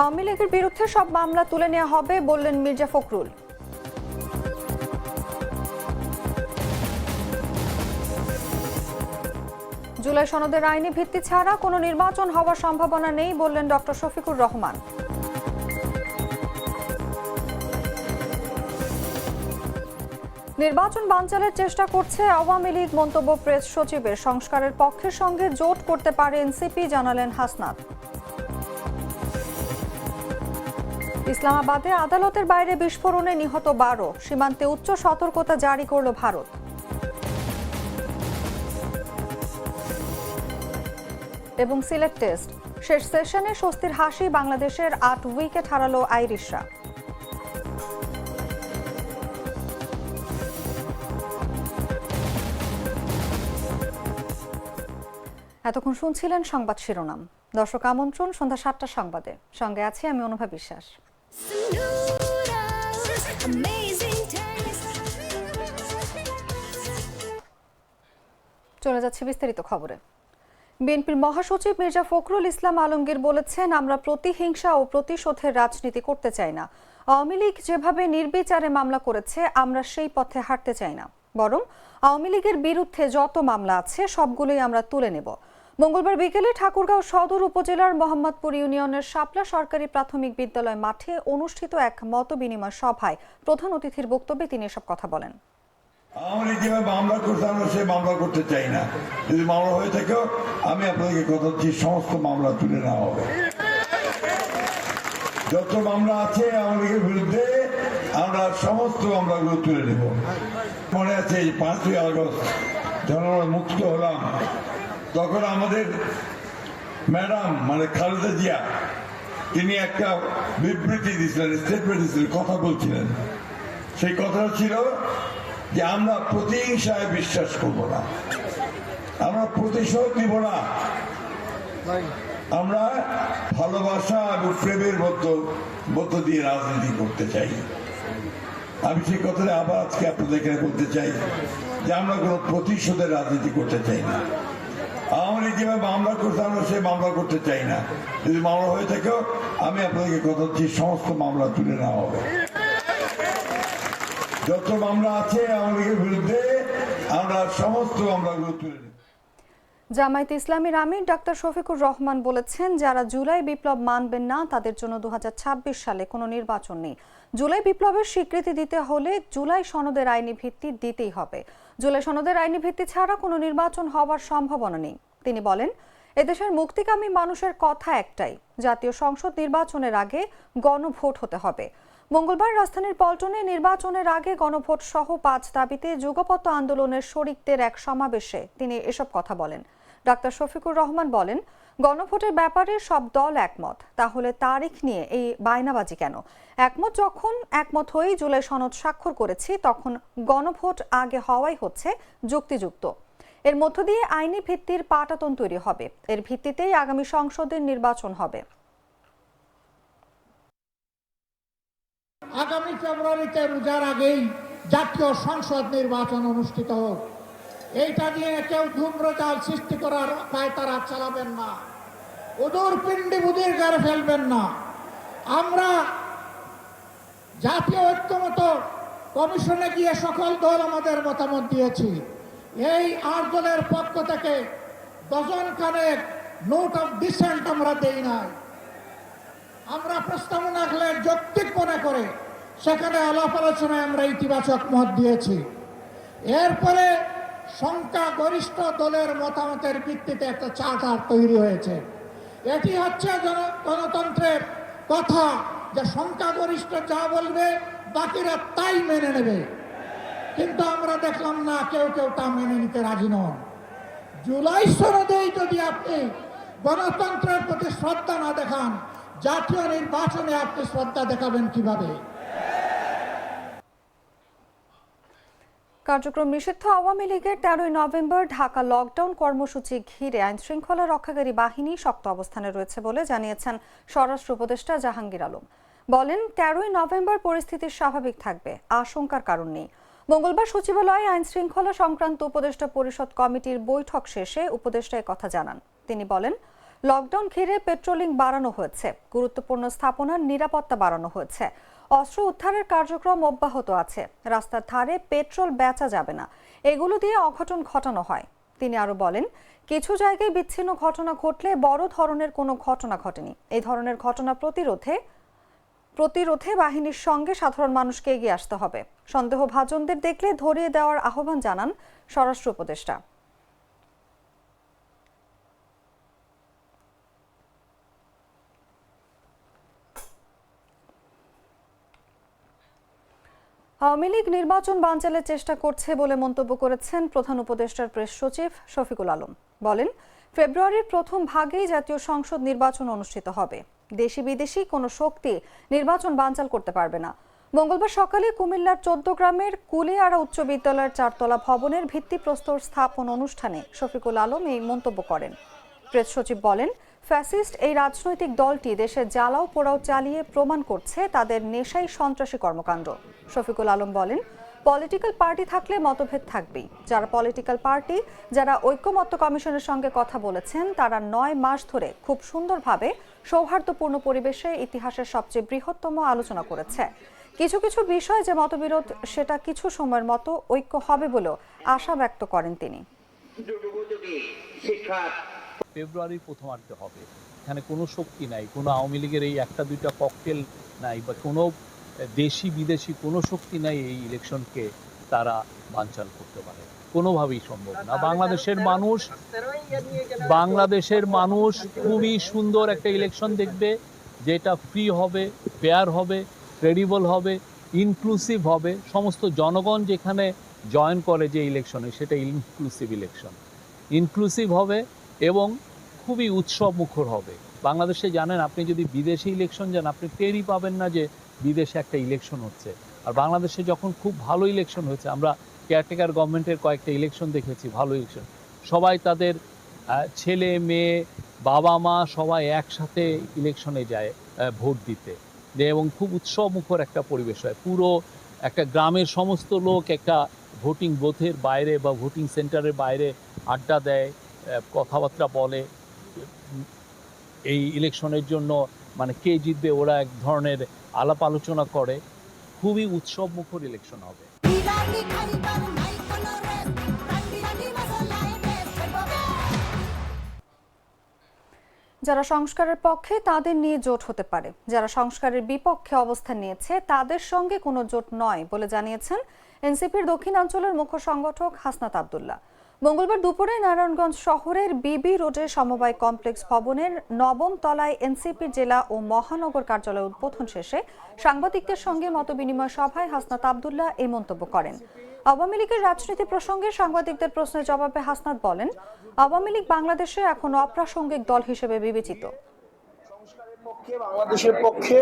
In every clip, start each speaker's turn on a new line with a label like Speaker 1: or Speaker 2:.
Speaker 1: আওয়ামী লীগের বিরুদ্ধে সব মামলা তুলে নেওয়া হবে বললেন মির্জা ফখরুল। জুলাই সনদের আইনি ভিত্তি ছাড়া কোনো নির্বাচন হওয়ার সম্ভাবনা নেই বললেন ডক্টর শফিকুর রহমান। নির্বাচন বানচালের চেষ্টা করছে আওয়ামী লীগ মন্তব্য প্রেস সচিবের। সংস্কারের পক্ষের সঙ্গে জোট করতে পারে এনসিপি, জানালেন হাসনাত। ইসলামাবাদে আদালতের বাইরে বিস্ফোরণে নিহত বারো। সীমান্তে উচ্চ সতর্কতা জারি করল ভারত। এবং সিলেট টেস্ট। শেষ সেশনে স্বস্তির হাসি বাংলাদেশের আট উইকেট হারালো আইরিশরা। এতক্ষণ শুনছিলেন সংবাদ শিরোনাম। দর্শক আমন্ত্রণ সন্ধ্যা সাতটা সংবাদে। সঙ্গে আছি আমি অনুভা বিশ্বাস. চলে যাচ্ছে বিস্তারিত খবরে। বিএনপির মহাসচিব মির্জা ফখরুল ইসলাম আলমগীর বলেছেন, আমরা প্রতিহিংসা ও প্রতিশোধের রাজনীতি করতে চাই না। আওয়ামী লীগ যেভাবে নির্বিচারে মামলা করেছে, আমরা সেই পথে হাঁটতে চাই না। বরং আওয়ামী লীগের বিরুদ্ধে যত মামলা আছে, সবগুলোই আমরা তুলে নেব। মঙ্গলবার বিকেলে ঠাকুরগাঁও সদর উপজেলার মোহাম্মদপুর ইউনিয়নের শাপলা সরকারি প্রাথমিক বিদ্যালয় মাঠে অনুষ্ঠিত এক মতবিনিময় সভায় প্রধান অতিথির বক্তব্যে তিনি এসব কথা বলেন।
Speaker 2: যেভাবে মামলা করতে আমরা মামলা করতে চাই না। যদি মামলা হয়ে থাকেও আমি আপনাদেরকে কথা দিচ্ছি, সমস্ত মামলা তুলে নেওয়া হবে। যত মামলা আছে লীগের বিরুদ্ধে আমরা সমস্ত মামলাগুলো তুলে নেব। মনে আছে পাঁচই আগস্ট আমরা মুক্ত হলাম। তখন আমাদের ম্যাডাম মানে খালেদা জিয়া, তিনি একটা বিবৃতি দিয়েছিলেন স্টেটমেন্ট দিয়েছিলেন, কথা বলছিলেন। সেই কথাটা ছিল যে আমরা প্রতিহিংসায় বিশ্বাস করব না। আমরা প্রতিশোধ নিব না। আমরা ভালোবাসা এবং প্রেমের মধ্য মধ্য দিয়ে রাজনীতি করতে চাই। আমি সেই কথাটা আবার আজকে আপনাদের এখানে বলতে চাই যে আমরা কোনো প্রতিশোধের রাজনীতি করতে চাই না। আওয়ামী যেভাবে মামলা করতে আমরা সে মামলা করতে চাই না। যদি মামলা হয়ে থাকেও, আমি আপনাদেরকে কথা দিচ্ছি, সমস্ত মামলা তুলে নেওয়া হবে। যত মামলা আছে আওয়ামী লীগের বিরুদ্ধে, আমরা সমস্ত মামলাগুলো তুলে
Speaker 1: জামায়াত ইসলামীর আমির ডাক্তার শফিকুর রহমান বলেছেন, যারা জুলাই বিপ্লব মানবেন না, তাদের জন্য দু হাজার ছাব্বিশ সালে কোনো নির্বাচন নেই। জুলাই বিপ্লবের স্বীকৃতি দিতে হলে জুলাই সনদের আইনি ভিত্তি দিতেই হবে। জুলাই সনদের আইনি ভিত্তি ছাড়া কোনো নির্বাচন হওয়ার সম্ভাবনা নেই। তিনি বলেন, এদেশের মুক্তিকামী মানুষের কথা একটাই, জাতীয় সংসদ নির্বাচনের আগে গণভোট হতে হবে। মঙ্গলবার রাজধানীর পল্টনে নির্বাচনের আগে গণভোট সহ পাঁচ দাবিতে যুগপথ আন্দোলনের শরিকদের এক সমাবেশে তিনি এসব কথা বলেন। ডাক্তার শফিকুর রহমান বলেন গণভোটের ব্যাপারে সব দল একমত। তাহলে তারিখ নিয়ে এই বায়নাবাজি কেন? একমত যখন একমত হয়েই জুলাই সনদ স্বাক্ষর করেছি, তখন গণভোট আগে হওয়াই হচ্ছে যুক্তিযুক্ত। এর মধ্য দিয়ে আইনি ভিত্তির পাটাতন তৈরি হবে। এর ভিত্তিতেই আগামী সংসদের নির্বাচন হবে।
Speaker 3: আগামী ফেব্রুয়ারিতে রোজার আগেই জাতীয় সংসদ নির্বাচন অনুষ্ঠিত হোক। এইটা নিয়ে কেউ ধূম্রজাল সৃষ্টি করার পায়তারা চালাবেন না। ওদর পিণ্ডি বুদির গাড়ে ফেলবেন না। আমরা জাতীয় ঐক্যমত কমিশনে গিয়ে সকল দল আমাদের মতামত দিয়েছি। এই আট দলের পক্ষ থেকে ডজন খানেক নোট অফ ডিসেন্ট আমরা দেই নাই। আমরা প্রস্তাবনা রাখলে যৌক্তিক মনে করে সেখানে আলাপ আলোচনায় আমরা ইতিবাচক মত দিয়েছি। এরপরে সংখ্যা গরিষ্ঠ দলের মতামতের ভিত্তিতে একটা চার্টার তৈরি হয়েছে। এটি হচ্ছে গণতন্ত্রের কথা যে সংখ্যাগরিষ্ঠ যা বলবে, বাকিরা তাই মেনে নেবে। কিন্তু আমরা দেখলাম না, কেউ কেউ তা মেনে নিতে রাজি নন। জুলাই সনদেই যদি আপনি গণতন্ত্রের প্রতি শ্রদ্ধা না দেখান, জাতীয় নির্বাচনে আপনি শ্রদ্ধা দেখাবেন কীভাবে?
Speaker 1: কার্যক্রম নিষিদ্ধ। আওয়ামী লীগের তেরোই নভেম্বর ঢাকা লকডাউন কর্মসূচি ঘিরে আইন শৃঙ্খলা রক্ষাকারী বাহিনী শক্ত অবস্থানে রয়েছে বলে জানিয়েছেন স্বরাষ্ট্র উপদেষ্টা জাহাঙ্গীর আলম। বলেন, তেরোই নভেম্বর পরিস্থিতি স্বাভাবিক থাকবে, আশঙ্কার কারণ নেই। মঙ্গলবার সচিবালয়ে আইন শৃঙ্খলা সংক্রান্ত উপদেষ্টা পরিষদ কমিটির বৈঠক শেষে উপদেষ্টা কথা জানান। তিনি বলেন, লকডাউন ঘিরে পেট্রোলিং বাড়ানো হয়েছে, গুরুত্বপূর্ণ স্থাপনার নিরাপত্তা বাড়ানো হয়েছে। অস্ত্র উদ্ধারের কার্যক্রম অব্যাহত আছে। রাস্তার ধারে পেট্রোল বেচা যাবে না। এগুলো দিয়ে অঘটন ঘটানো হয়। তিনি আরও বলেন, কিছু জায়গায় বিচ্ছিন্ন ঘটনা ঘটলে বড় ধরনের কোনো ঘটনা ঘটেনি। এই ধরনের ঘটনা প্রতিরোধে প্রতিরোধে বাহিনীর সঙ্গে সাধারণ মানুষকে এগিয়ে আসতে হবে। সন্দেহভাজনদের দেখলে ধরিয়ে দেওয়ার আহ্বান জানান স্বরাষ্ট্র উপদেষ্টা। আওয়ামী লীগ নির্বাচন বানচালের চেষ্টা করছে বলে মন্তব্য করেছেন প্রধান উপদেষ্টার প্রেস সচিব শফিকুল আলম। বলেন, ফেব্রুয়ারির প্রথম ভাগেই জাতীয় সংসদ নির্বাচন অনুষ্ঠিত হবে। দেশি বিদেশি কোনো শক্তি নির্বাচন বানচাল করতে পারবে না। মঙ্গলবার সকালে কুমিল্লার চোদ্দ গ্রামের কুলিয়ারা উচ্চ বিদ্যালয়ের চারতলা ভবনের ভিত্তিপ্রস্তর স্থাপন অনুষ্ঠানে শফিকুল আলম এই মন্তব্য করেন। প্রেস সচিব বলেন ফ্যাসিস্ট এই রাজনৈতিক দলটি দেশে জ্বালাও পোড়াও চালিয়ে প্রমাণ করছে তাদের নেশাই সন্ত্রাসী কর্মকাণ্ড। শফিকুল আলম বলেন, পলিটিক্যাল পার্টি থাকলে মতভেদ থাকবেই। যারা পলিটিক্যাল পার্টি, যারা ঐক্যমত্য কমিশনের সঙ্গে কথা বলেছেন, তারা নয় মাস ধরে খুব সুন্দরভাবে সৌহার্দ্যপূর্ণ পরিবেশে ইতিহাসের সবচেয়ে বৃহত্তম আলোচনা করেছে। কিছু কিছু বিষয় যে মতবিরোধ, সেটা কিছু সময়ের মতো ঐক্য হবে বলেও আশা ব্যক্ত করেন তিনি।
Speaker 4: ফেব্রুয়ারির প্রথমার্ধে হবে। এখানে কোনো শক্তি নাই, কোনো আওয়ামী লীগের এই একটা দুইটা ককটেল নাই বা কোনো দেশি বিদেশি কোনো শক্তি নাই এই ইলেকশনকে তারা বানচাল করতে পারে। কোনোভাবেই সম্ভব না। বাংলাদেশের মানুষ বাংলাদেশের মানুষ খুবই সুন্দর একটা ইলেকশন দেখবে, যেটা ফ্রি হবে ফেয়ার হবে ক্রেডিবল হবে ইনক্লুসিভ হবে। সমস্ত জনগণ যেখানে জয়েন করে যে ইলেকশনে সেটা ইনক্লুসিভ ইলেকশন ইনক্লুসিভ হবে এবং খুবই উৎসব মুখর হবে। বাংলাদেশে জানেন, আপনি যদি বিদেশে ইলেকশন যান, আপনি টেরই পাবেন না যে বিদেশে একটা ইলেকশন হচ্ছে। আর বাংলাদেশে যখন খুব ভালো ইলেকশন হয়েছে, আমরা কেয়ারটেকার গভর্নমেন্টের কয়েকটা ইলেকশন দেখেছি, ভালো ইলেকশন সবাই তাদের ছেলে, মেয়ে, বাবা, মা সবাই একসাথে ইলেকশনে যায় ভোট দিতে। এবং খুব উৎসব মুখর একটা পরিবেশ হয়। পুরো একটা গ্রামের সমস্ত লোক একটা ভোটিং বোথের বাইরে বা ভোটিং সেন্টারের বাইরে আড্ডা দেয়। কথাবার্তা বলে। এই ইলেকশনের জন্য মানে কে জিতবে ওরা এক ধরনের আলাপ আলোচনা করে। খুবই উৎসব মুখর ইলেকশন হবে।
Speaker 1: যারা সংস্কারের পক্ষে তাদের নিয়ে জোট হতে পারে। যারা সংস্কারের বিপক্ষে অবস্থান নিয়েছে তাদের সঙ্গে কোনো জোট নয় বলে জানিয়েছেন এনসিপির দক্ষিণাঞ্চলের মুখ্য সংগঠক হাসনাত আবদুল্লাহ। মঙ্গলবার দুপুরে নারায়ণগঞ্জ শহরের বিবি রোডের সমবায় কমপ্লেক্স ভবনের নবম তলায় এনসিপির জেলা ও মহানগর কার্যালয় উদ্বোধন শেষে সাংবাদিকদের সঙ্গে মতবিনিময় সভায় হাসনাত আবদুল্লাহ এই মন্তব্য করেন। আওয়ামী লীগের রাজনীতি প্রসঙ্গে সাংবাদিকদের প্রশ্নের জবাবে হাসনাত বলেন, আওয়ামী লীগ বাংলাদেশে এখন অপ্রাসঙ্গিক দল হিসেবে বিবেচিত।
Speaker 5: পক্ষে, বাংলাদেশের পক্ষে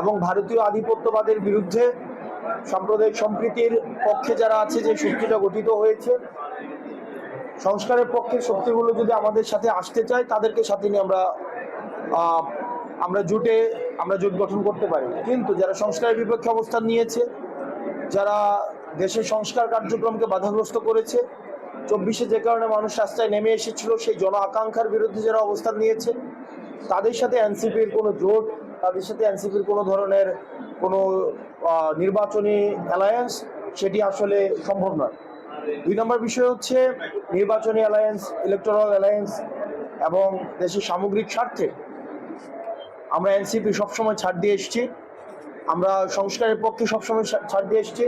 Speaker 5: এবং ভারতীয় আধিপত্যবাদের বিরুদ্ধে সাম্প্রদায়িক সম্প্রীতির পক্ষে যারা আছে, যে শক্তিটা গঠিত হয়েছে সংস্কারের পক্ষে শক্তিগুলো যদি আমাদের সাথে আসতে চায়, তাদেরকে সাথে নিয়ে আমরা আমরা জুটে, আমরা জোট গঠন করতে পারি। কিন্তু যারা সংস্কারের বিপক্ষে অবস্থান নিয়েছে, যারা দেশের সংস্কার কার্যক্রমকে বাধাগ্রস্ত করেছে, চব্বিশে যে কারণে মানুষ রাস্তায় নেমে এসেছিল, সেই জন আকাঙ্ক্ষার বিরুদ্ধে যারা অবস্থান নিয়েছে, তাদের সাথে এনসিপির কোনো জোট, তাদের সাথে এনসিপির কোনো ধরনের কোনো নির্বাচনী অ্যালায়েন্স সেটি আসলে সম্ভব নয়। দুই নম্বর বিষয় হচ্ছে নির্বাচনী অ্যালায়েন্স ইলেকট্রাল অ্যালায়েন্স এবং দেশের সামগ্রিক স্বার্থে। আমরা এনসিপি সবসময় ছাড় দিয়ে এসেছি। আমরা সংস্কারের পক্ষে সবসময় ছাড় দিয়ে এসেছি।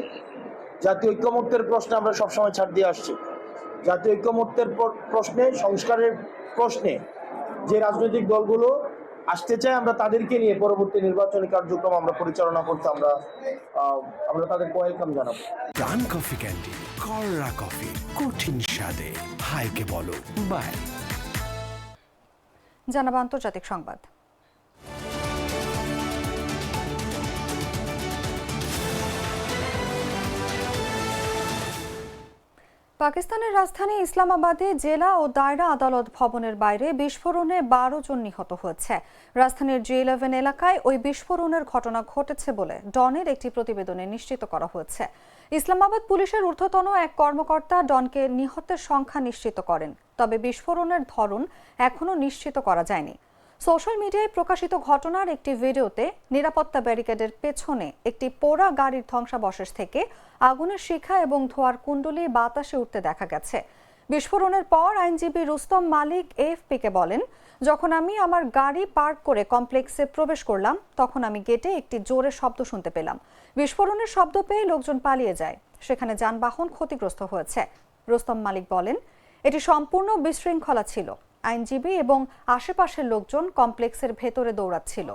Speaker 5: জাতীয় ঐক্যমত্যের প্রশ্নে আমরা সবসময় ছাড় দিয়ে আসছি। জাতীয় ঐক্যমত্যের প্রশ্নে, সংস্কারের প্রশ্নে যে রাজনৈতিক দলগুলো আসতে চাই আমরা তাদেরকে নিয়ে পরবর্তী নির্বাচনী কার্যক্রম আমরা পরিচালনা করতে আমরা আহ, আমরা তাদের ওয়েলকাম জানাব।
Speaker 6: ডান কফি ক্যান্ডি কররা কফি কঠিন স্বাদে হাইকে বলো বাই।
Speaker 1: জানাব আন্তর্জাতিক সংবাদ। পাকিস্তানের রাজধানী ইসলামাবাদে জেলা ও দায়রা আদালত ভবনের বাইরে বিস্ফোরণে বারো জন নিহত হয়েছে। রাজধানীর জি ইলেভেন এলাকায় ওই বিস্ফোরণের ঘটনা ঘটেছে বলে ডনের একটি প্রতিবেদনে নিশ্চিত করা হয়েছে। ইসলামাবাদ পুলিশের ঊর্ধ্বতন এক কর্মকর্তা ডনকে নিহতের সংখ্যা নিশ্চিত করেন, তবে বিস্ফোরণের ধরন এখনও নিশ্চিত করা যায়নি। সোশ্যাল মিডিয়ায় প্রকাশিত ঘটনার একটি ভিডিওতে নিরাপত্তা ব্যারিকেডের পেছনে একটি পোড়া গাড়ির ধ্বংসাবশেষ থেকে আগুনের শিখা এবং ধোয়ার কুণ্ডলি বাতাসে উঠতে দেখা গেছে। বিস্ফোরণের পর আইনজীবী রুস্তম মালিক এএফপিকে বলেন, যখন আমি আমার গাড়ি পার্ক করে কমপ্লেক্সে প্রবেশ করলাম, তখন আমি গেটে একটি জোরে শব্দ শুনতে পেলাম। বিস্ফোরণের শব্দ পেয়ে লোকজন পালিয়ে যায়। সেখানে যানবাহন ক্ষতিগ্রস্ত হয়েছে। রুস্তম মালিক বলেন, এটি সম্পূর্ণ বিশৃঙ্খলা ছিল। আইনজীবী এবং আশেপাশের লোকজন কমপ্লেক্সের ভেতরে দৌড়াচ্ছিল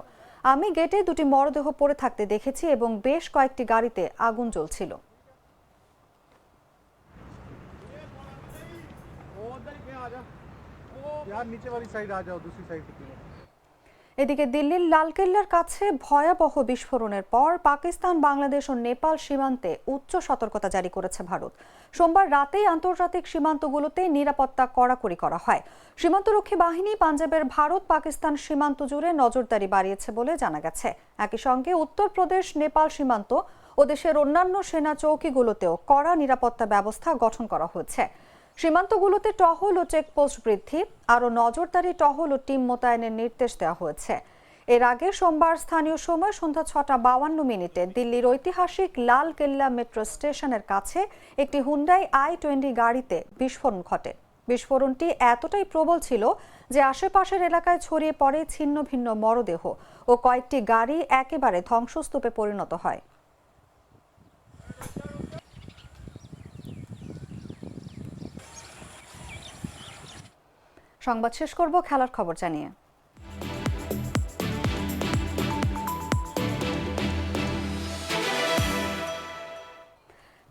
Speaker 1: আমি গেটে দুটি মরদেহ পড়ে থাকতে দেখেছি এবং বেশ কয়েকটি গাড়িতে আগুন জ্বলছিল
Speaker 7: यार नीचे वाली साइड आ जाओ दूसरी साइड की
Speaker 1: এদিকে দিল্লির লালকেল্লার কাছে ভয়াবহ বিস্ফোরণের পর পাকিস্তান, বাংলাদেশ ও নেপাল সীমান্তে উচ্চ সতর্কতা জারি করেছে ভারত। সোমবার রাতেই আন্তর্জাতিক সীমান্তগুলোতে নিরাপত্তা কড়াকড়ি করা হয়। সীমান্তরক্ষী বাহিনী পাঞ্জাবের ভারত পাকিস্তান সীমান্ত জুড়ে নজরদারি বাড়িয়েছে বলে জানা গেছে। একই সঙ্গে উত্তরপ্রদেশ, নেপাল সীমান্ত ও দেশের অন্যান্য সেনা চৌকিগুলোতেও কড়া নিরাপত্তা ব্যবস্থা গঠন করা হয়েছে। সীমান্তগুলোতে টহল ও চেকপোস্ট বৃদ্ধি, আরও নজরদারি টহল ও টিম মোতায়েনের নির্দেশ দেওয়া হয়েছে। এর আগে সোমবার স্থানীয় সময় সন্ধ্যা ছটা বাউান্ন মিনিটে দিল্লির ঐতিহাসিক লাল কেল্লা মেট্রো স্টেশনের কাছে একটি হুন্ডাই আই টোয়েন্টি গাড়িতে বিস্ফোরণ ঘটে। বিস্ফোরণটি এতটাই প্রবল ছিল যে আশেপাশের এলাকায় ছড়িয়ে পড়ে ছিন্ন ভিন্ন মরদেহ ও কয়েকটি গাড়ি একেবারে ধ্বংসস্তূপে পরিণত হয়। সংবাদ শেষ করব খেলার খবর জানিয়ে।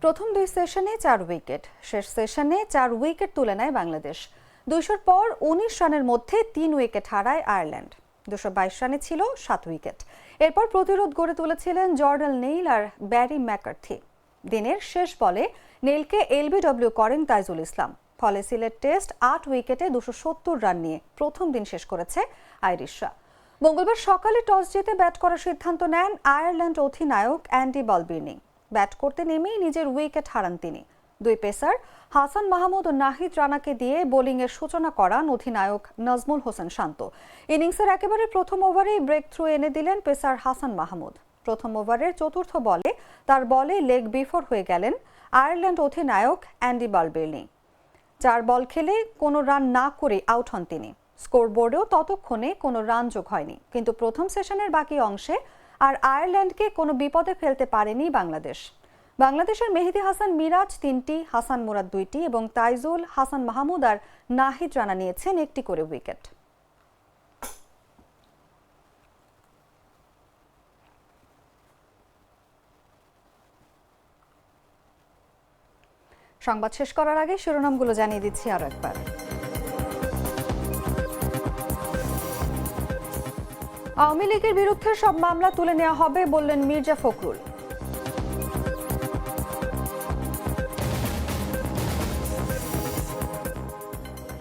Speaker 1: প্রথম দুই সেশনে চার উইকেট। শেষ সেশনে চার উইকেট তুলে নেয় বাংলাদেশ। দুইশোর পর উনিশ রানের মধ্যে তিন উইকেট হারায় আয়ারল্যান্ড। দুশো বাইশ রানে ছিল সাত উইকেট। এরপর প্রতিরোধ গড়ে তুলেছিলেন জর্ডাল নেইল আর ব্যারি ম্যাকার্থি। দিনের শেষ বলে নেইলকে এলবিডব্লিউ করেন তাইজুল ইসলাম। ফলে সিলেট টেস্ট আট উইকেটে দুশো সত্তর রান নিয়ে প্রথম দিন শেষ করেছে আইরিশরা। মঙ্গলবার সকালে টস জিতে ব্যাট করার সিদ্ধান্ত নেন আয়ারল্যান্ড অধিনায়ক অ্যান্ডি বলবির্নি ব্যাট করতে নেমেই নিজের উইকেট হারান তিনি। দুই পেসার, হাসান মাহমুদ ও নাহিদ রানাকে দিয়ে বোলিংয়ের সূচনা করান অধিনায়ক নাজমুল হোসেন শান্ত। ইনিংসের একেবারে প্রথম ওভারেই ব্রেক থ্রু এনে দিলেন পেসার হাসান মাহমুদ। প্রথম ওভারের চতুর্থ বলে তার বলে লেগ বিফোর হয়ে গেলেন আয়ারল্যান্ড অধিনায়ক অ্যান্ডি বালবেলনি চার বল খেলে কোনো রান না করে আউট হন তিনি। স্কোরবোর্ডেও ততক্ষণে কোনো রান যোগ হয়নি। কিন্তু প্রথম সেশনের বাকি অংশে আর আয়ারল্যান্ডকে কোনো বিপদে ফেলতে পারেনি বাংলাদেশ। বাংলাদেশের মেহেদি হাসান মিরাজ তিনটি, হাসান মুরাদ দুইটি এবং তাইজুল হাসান মাহমুদ আর নাহিদ রানা নিয়েছেন একটি করে উইকেট। সংবাদ শেষ করার আগে শিরোনামগুলো জানিয়ে দিচ্ছি আরও একবার। আওয়ামী লীগের বিরুদ্ধে সব মামলা তুলে নেওয়া হবে বললেন মির্জা ফখরুল।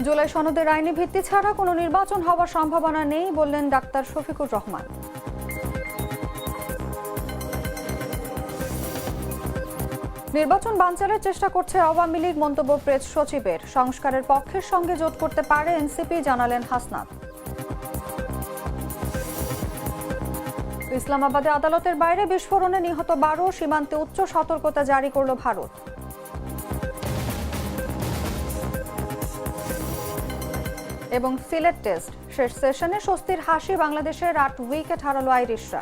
Speaker 1: জুলাই সনদের আইনি ভিত্তি ছাড়া কোনো নির্বাচন হওয়ার সম্ভাবনা নেই বললেন ডাক্তার শফিকুর রহমান। নির্বাচন বানচালের চেষ্টা করছে আওয়ামী লীগ মন্তব্য প্রেস সচিবের। সংস্কারের পক্ষের সঙ্গে জোট করতে পারে এনসিপি, জানালেন হাসনাত। ইসলামাবাদে আদালতের বাইরে বিস্ফোরণে নিহত বারো, সীমান্তে উচ্চ সতর্কতা জারি করল ভারত। এবং সিলেট টেস্ট। শেষ সেশনে স্বস্তির হাসি বাংলাদেশের আট উইকেট হারালো আইরিশরা।